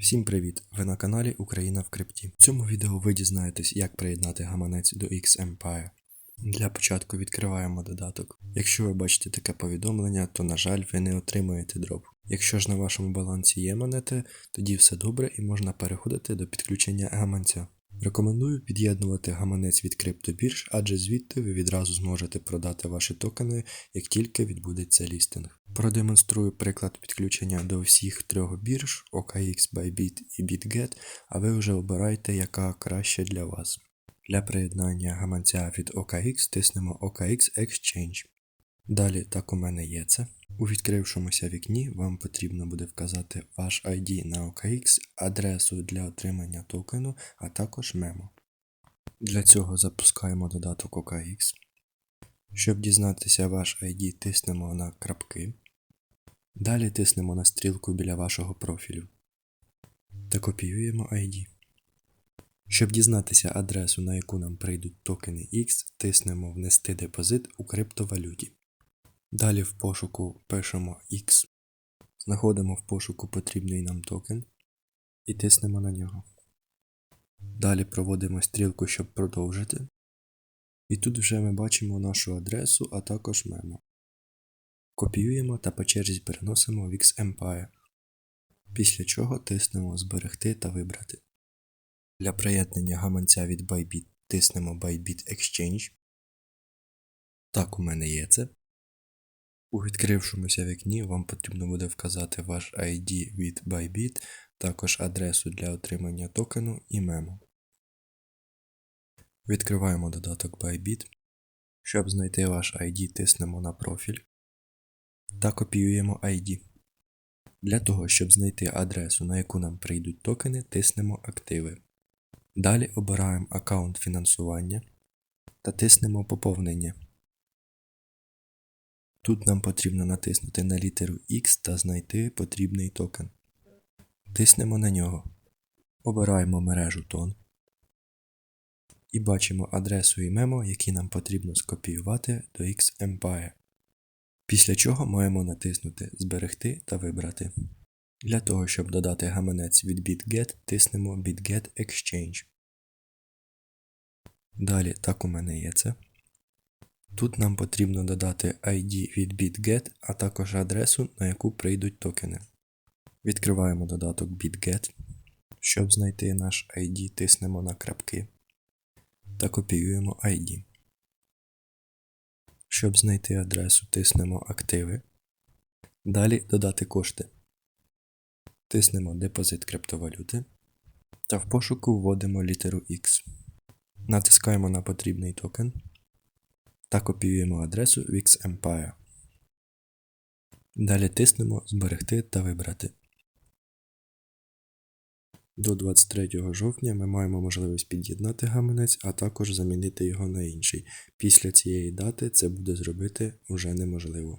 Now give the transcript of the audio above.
Всім привіт! Ви на каналі Україна в крипті. В цьому відео ви дізнаєтесь, як приєднати гаманець до X-Empire. Для початку відкриваємо додаток. Якщо ви бачите таке повідомлення, то на жаль ви не отримуєте дроп. Якщо ж на вашому балансі є монети, тоді все добре і можна переходити до підключення гаманця. Рекомендую під'єднувати гаманець від криптобірж, адже звідти ви відразу зможете продати ваші токени, як тільки відбудеться лістинг. Продемонструю приклад підключення до всіх трьох бірж OKX, Bybit і BitGet, а ви вже обирайте, яка краще для вас. Для приєднання гаманця від OKX тиснемо OKX Exchange. Далі так у мене є це. У відкрившомуся вікні вам потрібно буде вказати ваш ID на OKX, адресу для отримання токену, а також мемо. Для цього запускаємо додаток OKX. Щоб дізнатися ваш ID, тиснемо на крапки. Далі тиснемо на стрілку біля вашого профілю та копіюємо ID. Щоб дізнатися адресу, на яку нам прийдуть токени X, тиснемо Внести депозит у криптовалюті. Далі в пошуку пишемо X, знаходимо в пошуку потрібний нам токен і тиснемо на нього. Далі проводимо стрілку, щоб продовжити. І тут вже ми бачимо нашу адресу, а також мемо. Копіюємо та по черзі переносимо в X-Empire. Після чого тиснемо Зберегти та Вибрати. Для приєднання гаманця від Bybit тиснемо Bybit Exchange. Так, у мене є це. У відкрившомуся вікні вам потрібно буде вказати ваш ID від Bybit, також адресу для отримання токену і мемо. Відкриваємо додаток Bybit. Щоб знайти ваш ID, тиснемо на профіль та копіюємо ID. Для того, щоб знайти адресу, на яку нам прийдуть токени, тиснемо Активи. Далі обираємо аккаунт фінансування та тиснемо Поповнення. Тут нам потрібно натиснути на літеру X та знайти потрібний токен. Тиснемо на нього. Обираємо мережу тон. І бачимо адресу і мемо, які нам потрібно скопіювати до X-Empire. Після чого маємо натиснути Зберегти та вибрати. Для того, щоб додати гаманець від BitGet, тиснемо BitGet Exchange. Далі так у мене є це. Тут нам потрібно додати ID від BitGet, а також адресу, на яку прийдуть токени. Відкриваємо додаток BitGet. Щоб знайти наш ID, тиснемо на крапки та копіюємо ID. Щоб знайти адресу, тиснемо Активи. Далі додати кошти. Тиснемо Депозит криптовалюти та в пошуку вводимо літеру X. Натискаємо на потрібний токен та копіюємо адресу в X-Empire. Далі тиснемо Зберегти та вибрати. До 23 жовтня ми маємо можливість під'єднати гаманець, а також замінити його на інший. Після цієї дати це буде зробити уже неможливо.